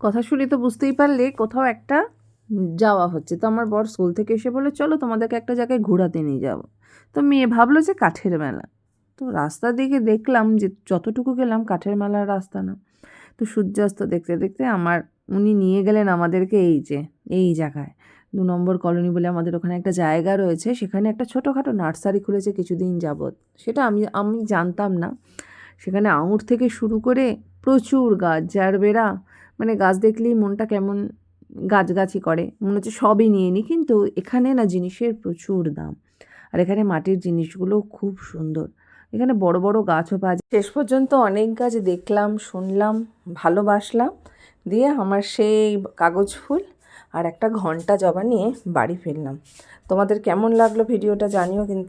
কথা শুনে তো বুঝতেই পারলে কোথাও একটা যাওয়া হচ্ছে। তো আমার বর স্কুল থেকে এসে বলে চলো তোমাদেরকে একটা জায়গায় ঘোরাতে নিয়ে যাব। তো মেয়ে ভাবলো যে কাঠের মেলা। তো রাস্তা দিকে দেখলাম যে যতটুকু গেলাম কাঠের মেলার রাস্তা না। তো সূর্যাস্ত দেখতে দেখতে আমার, উনি নিয়ে গেলেন আমাদেরকে এই যে, এই জায়গায়। দু নম্বর কলোনি বলে আমাদের ওখানে একটা জায়গা রয়েছে, সেখানে একটা ছোটোখাটো নার্সারি খুলেছে কিছুদিন যাবৎ। সেটা আমি আমি জানতাম না। সেখানে আঙুর থেকে শুরু করে প্রচুর গাছ জারবেরা মানে গাছ দেখলেই মনটা কেমন গাছগাছি করে। মনে হচ্ছে সবই নিয়ে নিই কিন্তু এখানে না জিনিসের প্রচুর দাম। আর এখানে মাটির জিনিসগুলো খুব সুন্দর। এখানে বড় বড় গাছও পাওয়া যায়। শেষ পর্যন্ত অনেক গাছ দেখলাম, শুনলাম, ভালোবাসলাম। দিয়ে আমার সেই কাগজ ফুল আর একটা ঘণ্টা জবা নিয়ে বাড়ি ফিরলাম। তোমাদের কেমন লাগল ভিডিওটা জানিও কিন্তু।